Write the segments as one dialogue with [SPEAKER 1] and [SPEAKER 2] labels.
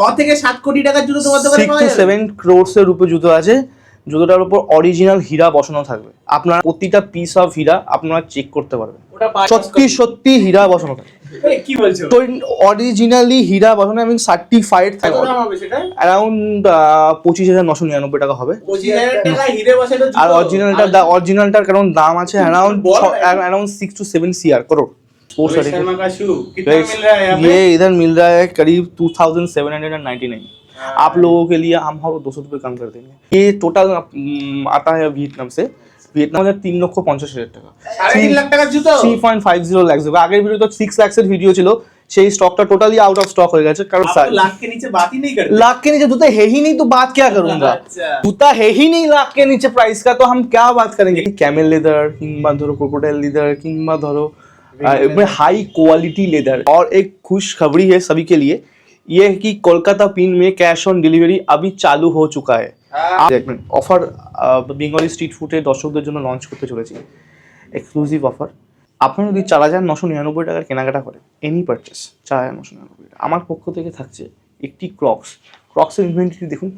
[SPEAKER 1] ক থেকে সাত কোটি টাকার জুতো তোমার দোকানে
[SPEAKER 2] সিক্স টু সেভেন ক্রোর্স এর উপর জুতো আছে। জুতোটার উপর অরিজিনাল হীরা বসানো থাকবে। আপনার প্রতিটা পিস অফ হীরা আপনারা চেক করতে পারবেন। সত্যি সত্যি হীরা বসানো
[SPEAKER 1] থাকবে কি বলছো?
[SPEAKER 2] তো অরিজিনালি হীরা বসানো আমি সার্টিফাইড
[SPEAKER 1] থাকবে।
[SPEAKER 2] অ্যারাউন্ড পঁচিশ হাজার নশো নিরানব্বই টাকা হবে। আর অরিজিনালটার অরিজিনালটার কারণ দাম আছে? Around around six to seven CR crore sports
[SPEAKER 1] Rohit Sharma का शू कितना
[SPEAKER 2] Guys,
[SPEAKER 1] मिल रहा है यहाँ पे
[SPEAKER 2] ये इधर मिल रहा है करीब two thousand seven hundred and ninety nine आप लोगों के लिए हम और दो सौ रुपये कम कर देंगे ये टोटल आता है वियतनाम से ভিয়েতনাম হাজার তিন লক্ষ পঞ্চাশ হাজার টাকা
[SPEAKER 1] সাড়ে তিন লাখ টাকার জুতো
[SPEAKER 2] three point five zero lakhs আগের ভিডিও তো সিক্স ল্যাক্সের ভিডিও ছিল সেই স্টকটা টোটালি आउट ऑफ स्टॉक हो गया है कारण
[SPEAKER 1] आप तो लाख के नीचे बात ही नहीं करते
[SPEAKER 2] लाख के नीचे जूता है ही नहीं तो बात क्या करूंगा
[SPEAKER 1] अच्छा।
[SPEAKER 2] जूता है ही नहीं लाख के नीचे प्राइस का तो हम क्या बात करेंगे कैमल लेदर किंबा धरो क्रोकोडाइल लेदर किंबा धरो हाई क्वालिटी लेदर और एक खुशखबरी है सभी के लिए ये है कि कोलकाता पिन में कैश ऑन डिलीवरी अभी चालू हो चुका है
[SPEAKER 1] হ্যাঁ।
[SPEAKER 2] দেখবেন অফার বেঙ্গলি স্ট্রিট ফুডের দর্শকদের জন্য লঞ্চ করতে চলেছি এক্সক্লুসিভ অফার আপনি যদি চার হাজার নশো নিরানব্বই টাকার কেনাকাটা করেন এনি পারচেস চার হাজার নশো নিরানব্বই টাকা আমার পক্ষ থেকে থাকছে একটি ক্রক্স ক্রক্সের ইনভেন্টরি দেখুন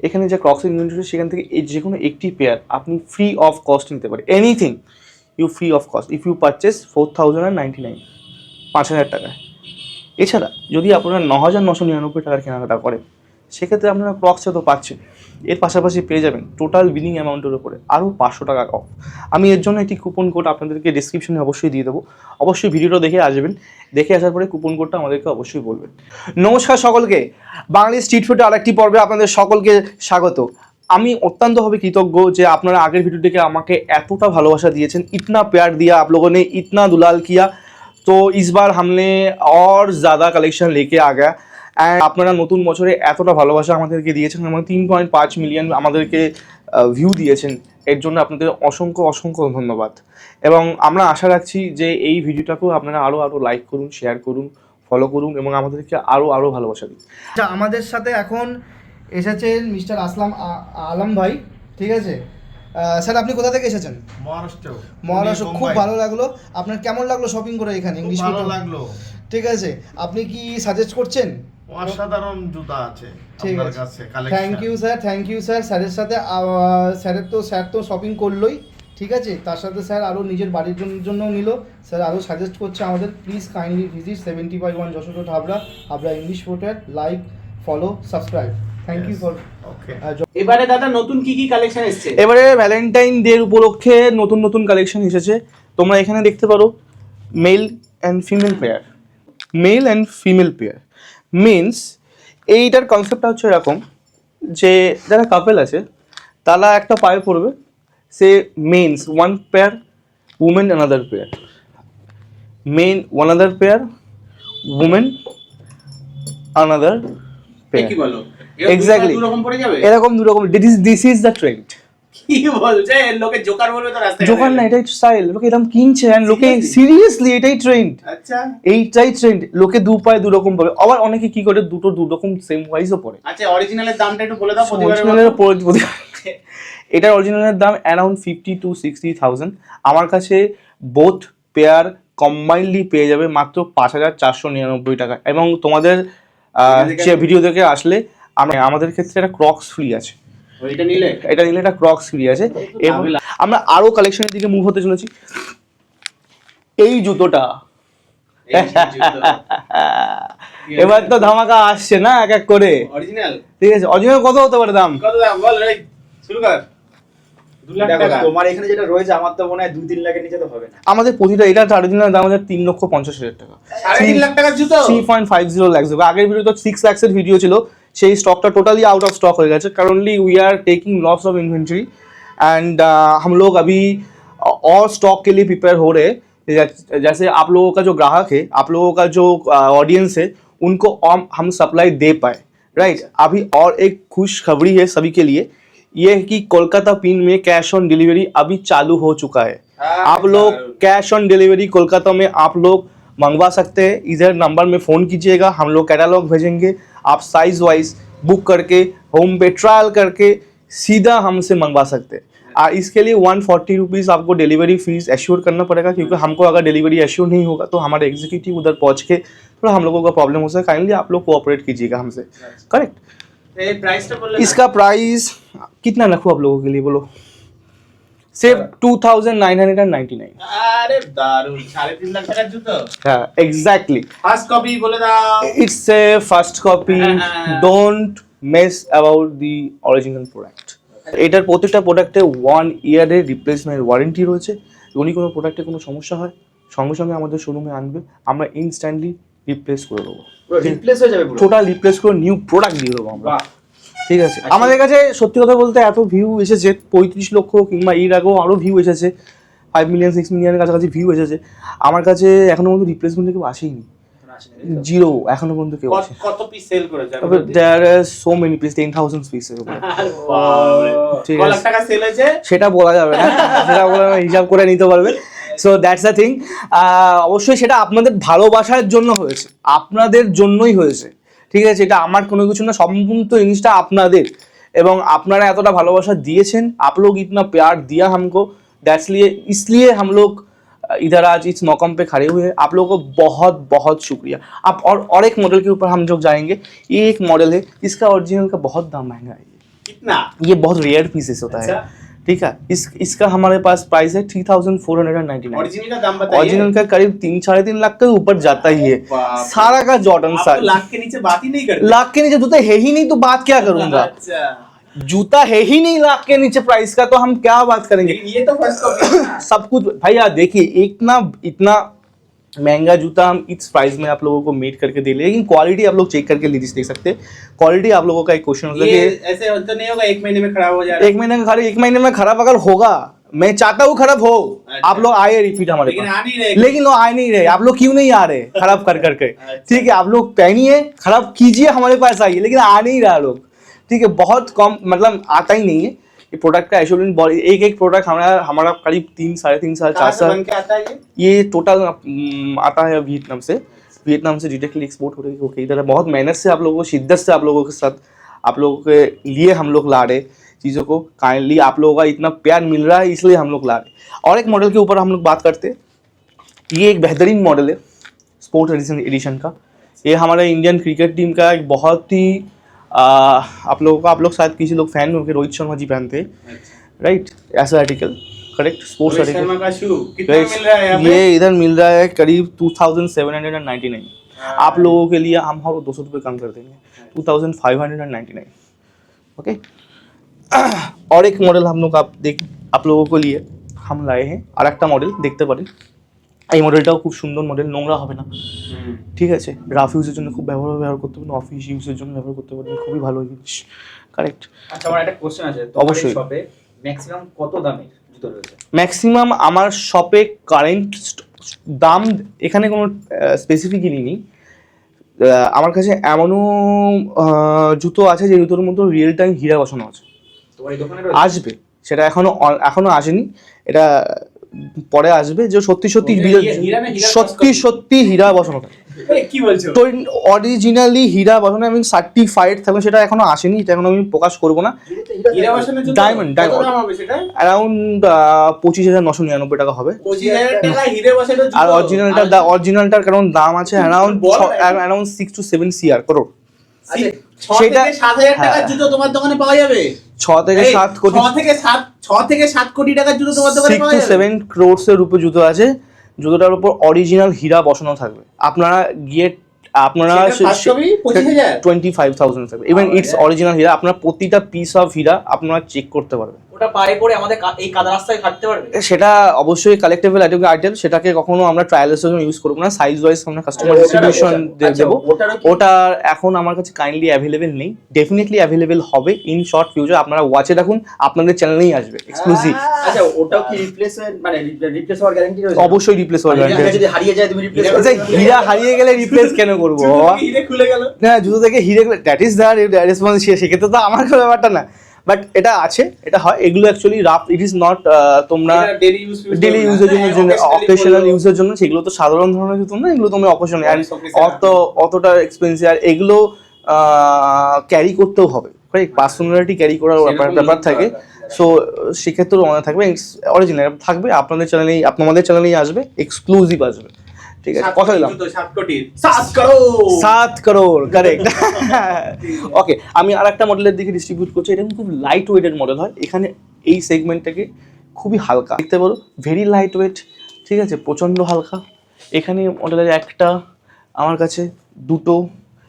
[SPEAKER 2] এখানে যে ক্রক্সের ইনভেন্টরি সেখান থেকে এই যে কোনো একটি পেয়ার আপনি ফ্রি অফ কস্ট নিতে পারেন anything you free of cost if you purchase four thousand ninety nine পাঁচ হাজার টাকায়। এছাড়া যদি আপনারা ন হাজার নশো নিরানব্বই টাকার কেনাকাটা করেন, সেক্ষেত্রে আপনারা ক্রক্সে তো পাচ্ছেন। এর পাশাপাশি পেয়ে যাবেন টোটাল বিলিং অ্যামাউন্টের উপরে আরও পাঁচশো টাকা অফ আমি এর জন্য একটি কুপন কোড আপনাদেরকে ডিসক্রিপশনে অবশ্যই দিয়ে দেবো। অবশ্যই ভিডিওটা দেখে আসবেন। দেখে আসার পরে কুপন কোডটা আমাদেরকে অবশ্যই বলবেন। নমস্কার সকলকে। বাঙালি স্ট্রিট ফুডে আরেকটি পর্বে আপনাদের সকলকে স্বাগত। আমি অত্যন্তভাবে কৃতজ্ঞ যে আপনারা আগের ভিডিওটিকে আমাকে এতটা ভালোবাসা দিয়েছেন इतना प्यार दिया आप लोगों ने इतना दुलाल किया তো इस बार हमने और ज़्यादा कलेक्शन लेके आ गया অ্যান্ড আপনারা নতুন বছরে এতটা ভালোবাসা আমাদেরকে দিয়েছেন এবং তিন পয়েন্ট পাঁচ মিলিয়ন আমাদেরকে ভিউ দিয়েছেন এর জন্য আপনাদের অসংখ্য অসংখ্য ধন্যবাদ এবং আমরা আশা রাখছি যে এই ভিডিওটাকেও আপনারা আরও আরও লাইক করুন শেয়ার করুন ফলো করুন এবং আমাদেরকে আরও আরও ভালোবাসা দিন
[SPEAKER 3] আচ্ছা আমাদের সাথে এখন এসেছেন মিস্টার আসলাম আলম ভাই ঠিক আছে? স্যার আপনি কোথা থেকে এসেছেন?
[SPEAKER 4] মহারাষ্ট্র।
[SPEAKER 3] মহারাষ্ট্র খুব ভালো লাগল। আপনার কেমন লাগল শপিং করে এখানে? ইংলিশ
[SPEAKER 4] ভালো লাগল।
[SPEAKER 3] ঠিক আছে। আপনি কি সাজেস্ট করছেন?
[SPEAKER 4] অসাধারণ জুতা আছে
[SPEAKER 3] ঠিক আছে। Thank you sir thank you sir স্যারের সাথে স্যারের তো স্যার তো শপিং করলোই। ঠিক আছে? তার সাথে স্যার আরও নিজের বাড়ির জন- জন্যও নিল। স্যার আরও সাজেস্ট করছে আমাদের please kindly visit seventy by one Jessore Habra Habra English porter like follow subscribe thank you for
[SPEAKER 4] okay
[SPEAKER 1] এবারে দাদা নতুন কি কি কালেকশন এসছে?
[SPEAKER 2] এবারে ভ্যালেন্টাইন ডে উপলক্ষে নতুন নতুন কালেকশন এসেছে। তোমরা এখানে দেখতে পারো male and female pair male and female pair means এইটার কনসেপ্টটা হচ্ছে এরকম যে যারা কাপেল আছে তারা একটা পায়ে পড়বে সে men's one pair women another pair men one other pair women
[SPEAKER 1] another
[SPEAKER 2] pair
[SPEAKER 1] কি বলো? রকম পড়ে যাবে?
[SPEAKER 2] এরকম দু রকম this this is the trend
[SPEAKER 1] কি বলছে? লোকে জোকার বলবে তো রাস্তায়
[SPEAKER 2] জোকার না এটাই স্টাইল লোকে এরকম কিনছে and লোকে সিরিয়াসলি এটাই ট্রেন্ড
[SPEAKER 1] আচ্ছা।
[SPEAKER 2] এইটাই ট্রেন্ড লোকে দু পায়ে দু রকম আবার অনেকে কি করে দুটো দু রকম সেম ওয়াইজও পড়ে।
[SPEAKER 1] আচ্ছা অরিজিনালের দামটা একটু বলে দাও
[SPEAKER 2] অরিজিনালের
[SPEAKER 1] মতো।
[SPEAKER 2] এটার অরিজিনালের দাম around fifty to sixty thousand আমার কাছে বোথ পেয়ার কম্বাইনলি পেয়ে যাবে মাত্র পাঁচ হাজার চারশো নিরানব্বই টাকা। এবং তোমাদের আহ, ভিডিও দেখে আসলে আমরা আমাদের ক্ষেত্রে একটা ক্রক্স ফ্রি আছে।
[SPEAKER 1] ওইটা নিলে?
[SPEAKER 2] এটা নিলে একটা ক্রক্স ফ্রি আছে। এবং আমরা আরও কালেকশনের দিকে মুভ হতে চলেছি। এই জুতোটা। এবার তো ধামাকা আসছে না এক এক করে।
[SPEAKER 1] অরিজিনাল
[SPEAKER 2] ঠিক আছে অরিজিনাল কত হতে পারে দাম?
[SPEAKER 1] কত দাম? বল রে শুরু কর।
[SPEAKER 5] তোমার এখানে যেটা রয়েছে আমার তো মনে হয় দুই তিন লাখের নিচে তো হবে
[SPEAKER 2] আমাদের প্রতিটা এটা অরিজিনাল দাম আমাদের তিন লক্ষ পঞ্চাশ হাজার টাকা।
[SPEAKER 1] সাড়ে তিন লাখ টাকার জুতো?
[SPEAKER 2] Three point five zero lakhs আগের ভিডিও তো সিক্স ল্যাক্সের ভিডিও ছিল। সেই স্টকটা टोटली आउट ऑफ स्टॉक हो गया है currently we are taking loss of inventory and हम लोग अभी और स्टॉक के लिए प्रिपेयर हो रहे हैं जै- जैसे आप लोगों का जो ग्राहक है आप लोगों का जो ऑडियंस है उनको हम हम सप्लाई दे पाए राइट अभी और एक खुशखबरी है सभी के लिए ये है कि कोलकाता पिन में कैश ऑन डिलीवरी अभी चालू हो चुका है
[SPEAKER 1] हाँ,
[SPEAKER 2] आप लोग
[SPEAKER 1] दारुण।
[SPEAKER 2] कैश ऑन डिलीवरी कोलकाता में आप लोग मंगवा सकते हैं इधर नंबर में फ़ोन कीजिएगा हम लोग कैटलॉग भेजेंगे आप साइज़ वाइज बुक करके होम पे ट्रायल करके सीधा हमसे मंगवा सकते हैं। आ, इसके लिए वन फोर्टी रुपीज़ आपको डिलीवरी फ़ीस एश्योर करना पड़ेगा क्योंकि हमको अगर डिलीवरी एश्योर नहीं होगा तो हमारे एग्जीक्यूटिव उधर पहुँच के थोड़ा हम लोगों का प्रॉब्लम हो सकता है। काइंडली आप लोग कोऑपरेट कीजिएगा हमसे। करेक्ट
[SPEAKER 1] प्राइस
[SPEAKER 2] इसका प्राइस कितना रखूँ आप लोगों के लिए? बोलो। Save two thousand nine hundred and ninety nine
[SPEAKER 1] আরে দারুণ সাড়ে তিন লাখ টাকার জুতো?
[SPEAKER 2] হ্যাঁ এক্স্যাক্টলি
[SPEAKER 1] ফার্স্ট কপি বলে দাও।
[SPEAKER 2] It's a first copy don't mess about the original product এটার প্রত্যেকটা প্রোডাক্টে ওয়ান ইয়ারের রিপ্লেসমেন্ট ওয়ারেন্টি রয়েছে। যদি কোনো প্রোডাক্টে কোনো সমস্যা হয় সঙ্গে সঙ্গে আমাদের শোরুমে আনবে। আমরা ইনস্ট্যান্টলি রিপ্লেস করে দেবো।
[SPEAKER 5] রিপ্লেস হয়ে যাবে
[SPEAKER 2] টোটাল রিপ্লেস করে নিউ প্রোডাক্ট দিয়ে দেবো আমরা। ঠিক আছে। আমাদের কাছে সত্যি কথা বলতে এত ভিউ এসেছে পঁয়ত্রিশ লক্ষ কিংবা এর আগেও আরও ভিউ এসেছে। ফাইভ মিলিয়ন সিক্স মিলিয়নের কাছাকাছি ভিউ এসেছে। আমার কাছে এখনও পর্যন্ত রিপ্লেসমেন্ট কেউ আসেইনি। জিরো এখনও পর্যন্ত কেউ আসে
[SPEAKER 1] কত- পিস সেল করেছে
[SPEAKER 2] তবে there are so many piece ten thousand পিসের উপরে। ঠিক
[SPEAKER 1] লাখ
[SPEAKER 2] আছে।
[SPEAKER 1] টাকা সেল হয়েছে?
[SPEAKER 2] সেটা বলা যাবে না। সেটা বলে হিসাব করে নিতে পারবে সো দ্যাটস দ্য থিং অবশ্যই সেটা আপনাদের ভালোবাসার জন্য হয়েছে। আপনাদের জন্যই হয়েছে। ঠিক আছে এটা আমার কোনো কিছু না সম্পূর্ণ জিনিসটা আপনাদের। এবং আপনারা এতটা ভালোবাসা দিয়েছেন আপলোক ইতনা প্যার দিয়া হামকো ড্যাটস লিয়ে ইসলিয়ে হামলোক ইধার আজ ইস মকম পে খারে হুয়ে আপলোক বহত বহত শুক্রিয়া। আপ অরেক মডেল কে উপর হাম যোগ যায়েঙ্গে এক মডেল হে ইসকা অরিজিনাল কা বহত দাম মহঙ্গা
[SPEAKER 1] হ্যায়
[SPEAKER 2] ইতনা? ইয়ে বহত রেয়ার পিসেস হোতা
[SPEAKER 1] হ্যায়।
[SPEAKER 2] ठीक है? इस इसका हमारे पास प्राइस है three thousand four hundred and ninety nine
[SPEAKER 1] original का
[SPEAKER 2] करीब तीन साढ़े तीन लाख के ऊपर जाता ही है। सारा का जॉर्डन
[SPEAKER 1] तो लाख के नीचे बात ही नहीं कर
[SPEAKER 2] लाख के नीचे जूता है ही नहीं तो बात क्या करूँगा?
[SPEAKER 1] अच्छा।
[SPEAKER 2] जूता है ही नहीं लाख के नीचे प्राइस का तो हम क्या बात करेंगे?
[SPEAKER 1] ये तो फ़र्स्ट
[SPEAKER 2] सब कुछ भैया देखिए इतना इतना महँगा जूता हम इस प्राइस में आप लोगों को मीट करके दे लेकिन क्वालिटी आप लोग चेक करके ले देख सकते। हैं क्वालिटी आप लोगों का एक क्वेश्चन होता है
[SPEAKER 1] ऐसे तो नहीं होगा एक महीने में खराब हो जाएगा
[SPEAKER 2] एक महीने में खराब एक महीने में खराब अगर होगा मैं चाहता हूँ खराब हो
[SPEAKER 1] अच्छा।
[SPEAKER 2] आप लोग आए रिपीट हमारे
[SPEAKER 1] लेकिन
[SPEAKER 2] पास। लेकिन वो आ नहीं रहे आप लोग क्यों नहीं आ रहे खराब कर करके?
[SPEAKER 1] अच्छा।
[SPEAKER 2] ठीक है आप लोग पहनिए खराब कीजिए हमारे पास आइए लेकिन आ नहीं रहा लोग। ठीक है बहुत कम मतलब आता ही नहीं है। ये प्रोडक्ट का एश्योरेंस एक एक प्रोडक्ट हमारा हमारा करीब तीन साढ़े तीन साल चार साल
[SPEAKER 1] आता है ये?
[SPEAKER 2] ये टोटल आता है वियतनाम से। वियतनाम से डायरेक्टली एक्सपोर्ट हो रही है। इधर बहुत मेहनत से आप लोगों को शिद्दत से आप लोगों के साथ आप लोगों के लिए हम लोग ला रहे चीज़ों को। काइंडली आप लोगों का इतना प्यार मिल रहा है इसलिए हम लोग ला रहे और एक मॉडल के ऊपर हम लोग बात करते ये एक बेहतरीन मॉडल है स्पोर्ट्स एडिशन एडिशन का। ये हमारे इंडियन क्रिकेट टीम का एक बहुत ही आप लोगों का आप लोग शायद किसी लोग फ़ैन होंगे रोहित शर्मा जी पहनते। राइट ऐसा आर्टिकल करेक्ट स्पोर्ट्स आर्टिकल ये इधर मिल रहा है करीब two thousand seven hundred and ninety nine आप लोगों के लिए हम और दो सौ रुपये कम कर देंगे। Two thousand five hundred and ninety nine okay और एक मॉडल हम लोग आप देख आप लोगों को लिए हम लाए हैं और एक मॉडल देखते पड़े। এই মডেলটাও খুব সুন্দর মডেল নোংরা হবে না। ঠিক আছে? রাফ ইউজের জন্য খুব ব্যবহার ব্যবহার করতে পারেন অফিস ইউজের জন্য ব্যবহার করতে পারেন খুবই ভালো জিনিস। কারেক্ট
[SPEAKER 5] আচ্ছা আমার একটা কোশ্চেন আছে।
[SPEAKER 2] অবশ্যই।
[SPEAKER 5] শপে ম্যাক্সিমাম কত দামের জুতো রয়েছে?
[SPEAKER 2] ম্যাক্সিমাম আমার শপে কারেন্ট দাম এখানে কোনো স্পেসিফিকলি নেই। আমার কাছে এমনও জুতো আছে যে জুতোর মতো রিয়েল টাইম হীরা বসানো আছে। আসবে। সেটা এখনও এখনও আসেনি। এটা পরে আসবে যে সত্যি সত্যি
[SPEAKER 1] ওটা
[SPEAKER 2] real-
[SPEAKER 1] হীরা- হীরা না হীরার
[SPEAKER 2] সত্যি সত্যি হীরা বসানো।
[SPEAKER 1] কি বলছো?
[SPEAKER 2] তো অরিজিনালি হীরা বসানো এবং সার্টিফাইড থাকবে সেটা এখনও আসেনি এটা এখনও আমি প্রকাশ করব না।
[SPEAKER 1] হবে সেটা?
[SPEAKER 2] অ্যারাউন্ড পঁচিশ হাজার নশো নিরানব্বই টাকা হবে। আর
[SPEAKER 1] জুতো?
[SPEAKER 2] অরিজিনালটার কারণ দাম আছে around. Around six to seven
[SPEAKER 1] CR crore
[SPEAKER 2] সেটা-
[SPEAKER 1] সাত হাজার টাকার
[SPEAKER 2] হ্যাঁ।
[SPEAKER 1] জুতো তোমার দোকানে পাওয়া যাবে?
[SPEAKER 2] ছ থেকে সাত কোটি
[SPEAKER 1] ছ থেকে সাত ছ থেকে সাত কোটি টাকার জুতো তোমার দোকানে পাওয়া যাবে?
[SPEAKER 2] সেভেন ক্রোডসের উপর জুতো আছে। জুতোটার উপর অরিজিনাল হীরা বসানো থাকবে। আপনারা গিয়ে আপনারা টোয়েন্টি ফাইভ থাউজেন্ড থাকবে। ইভেন ইটস অরিজিনাল হীরা। আপনারা প্রতিটা পিস অফ হীরা আপনারা চেক করতে পারবেন।
[SPEAKER 6] ওটা পায়ে পরে আমাদের এই কাদা রাস্তায় হাঁটতে পারবে?
[SPEAKER 2] সেটা অবশ্যই কালেক্টেবল আইটেম আইটেম সেটাকে কখনো আমরা ট্রায়ালের জন্য ইউজ করব না। সাইজ ওয়াইজ আমরা কাস্টমার
[SPEAKER 1] ওটারও-
[SPEAKER 2] ডিস্ট্রিবিউশন
[SPEAKER 1] আচ্ছা,
[SPEAKER 2] দেবো। ওটা এখন আমার কাছে কাইন্ডলি অ্যাভেলেবেল নেই। ডেফিনেটলি অ্যাভেলেবেল হবে ইন শর্ট ফিউচার আপনারা ওয়াচে রাখুন আপনাদের চ্যানেলেই আসবে এক্সক্লুসিভ
[SPEAKER 5] আচ্ছা ওটাও কি রিপ্লেস মানে রিপ্লেস হওয়ার গ্যারান্টি রয়েছে?
[SPEAKER 2] অবশ্যই রিপ্লেস হওয়ার
[SPEAKER 5] মানে
[SPEAKER 2] guarantee
[SPEAKER 5] যদি। হারিয়ে যায় তুমি রিপ্লেস
[SPEAKER 2] আচ্ছা হীরা হারিয়ে গেলে রিপ্লেস কেন করব
[SPEAKER 1] জুতো
[SPEAKER 2] বাবা?
[SPEAKER 1] থেকে হিরে খুলে গেল।
[SPEAKER 2] না জুতো থেকে হিরে দ্যাট ইজ দ্য রেসপন্স সেক্ষেত্রে তো আমার ব্যাপারটা না। বাট এটা আছে এটা হয় এগুলো actually rough it is not তোমরা
[SPEAKER 1] ডেলি ইউজ
[SPEAKER 2] ডেলি ইউজের জন্য অকেশনাল ইউজের জন্য সেগুলো তো সাধারণ ধরনের জুতো না এগুলো তোমরা অকেশনাল আর অত অতটা এক্সপেন্সিভ আর এগুলো ক্যারি করতেও হবে। রাইট পার্সোনালিটি ক্যারি করার ব্যাপার ব্যাপার থাকে। সো সেক্ষেত্রেও মনে থাকবে অরিজিনাল থাকবে আপনাদের চ্যানেলেই আপনাদের চ্যানেলেই আসবে এক্সক্লুসিভ আসবে। ঠিক আছে কথা দিলাম।
[SPEAKER 1] সাত
[SPEAKER 2] করোড়। কারেক্ট ওকে আমি আর একটা মডেলের দিকে ডিস্ট্রিবিউট করছি এটা খুব লাইট ওয়েটের মডেল হয়। এখানে এই সেগমেন্টটাকে খুবই হালকা। দেখতে পারো ভেরি লাইট ওয়েট ঠিক আছে প্রচণ্ড হালকা। এখানে মডেলের একটা আমার কাছে দুটো।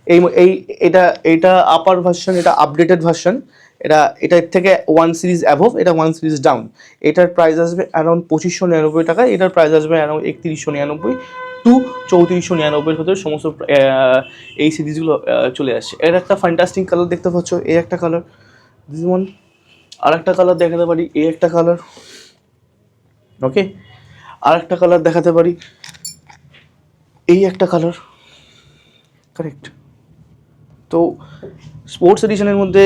[SPEAKER 2] এই এই এটা এটা আপার ভার্সন এটা আপডেটেড ভার্সন এটা এটার থেকে ওয়ান সিরিজ অ্যাভভ এটা ওয়ান সিরিজ ডাউন এটার প্রাইস আসবে অ্যারাউন্ড পঁচিশশো নিরানব্বই টাকা এটার প্রাইস আসবে অ্যারাউন্ড একত্রিশশো নিরানব্বই। চৌত্রিশশো নিরানব্বইয়ের ভেতরে সমস্ত আহ, এই সিরিজগুলো আহ, চলে আসছে এর একটা ফ্যান্টাস্টিক কালার দেখতে পাচ্ছ এই একটা কালার দিস ওয়ান আর একটা কালার দেখাতে পারি এই একটা কালার ওকে আর একটা কালার দেখাতে পারি এই একটা কালার करेक्ट तो स्पोर्ट्स एडिशनर मध्य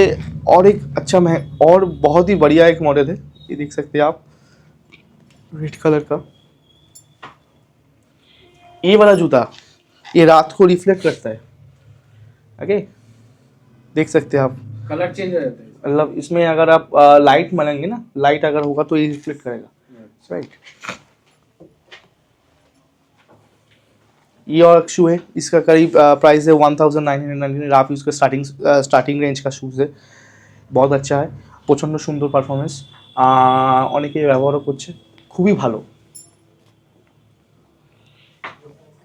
[SPEAKER 2] और एक अच्छा मैं और बहुत ही बढ़िया एक मॉडल है ये देख सकते हैं आप रेड कलर का ये वाला जूता ये रात को रिफ्लेक्ट करता है ओके देख सकते हैं आप
[SPEAKER 1] কালার চেঞ্জ হয়ে যাবে
[SPEAKER 2] मतलब इसमें अगर आप लाइट मानेंगे ना लाइट अगर होगा तो ये रिफ्लेक्ट करेगा राइट ये और एक शू है इसका करीब प्राइस है one thousand nine hundred nineteen आप इसका स्टार्टिंग स्टार्टिंग रेंज का शूज़ है बहुत अच्छा है প্রচণ্ড সুন্দর পারফরমেন্স অনেকে ব্যবহারও করছে খুবই ভালো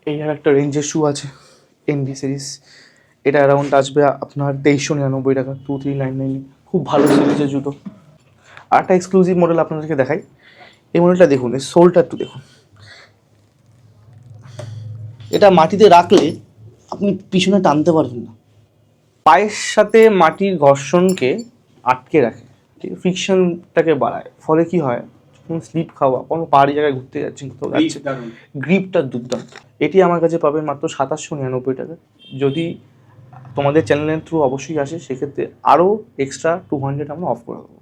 [SPEAKER 2] এই আর একটা রেঞ্জের শু আছে এনডি সিরিজ এটা অ্যারাউন্ড আসবে আপনার তেইশশো নিরানব্বই টাকা টু থ্রি নাইন নাইন খুব ভালো সিরিজের জুতো। আর একটা এক্সক্লুসিভ মডেল আপনাদেরকে দেখাই। এই মডেলটা দেখুন, এই সোলটা একটু দেখুন। এটা মাটিতে রাখলে আপনি পিছনে টানতে পারবেন না। পায়ের সাথে মাটির ঘর্ষণকে আটকে রাখে ফ্রিকশনটাকে বাড়ায়। ফলে কি হয়? কোনো স্লিপ খাওয়া কোনো পাহাড়ি জায়গায় ঘুরতে যাচ্ছেন কোথাও যাচ্ছেন গ্রিপটা দুর্দান্ত। এটি আমার কাছে পাবেন মাত্র সাতাশশো নিরানব্বই টাকা। যদি তোমাদের চ্যানেলের থ্রু অবশ্যই আসে সেক্ষেত্রে আরও এক্সট্রা টু হান্ড্রেড আমরা অফ করে দেবো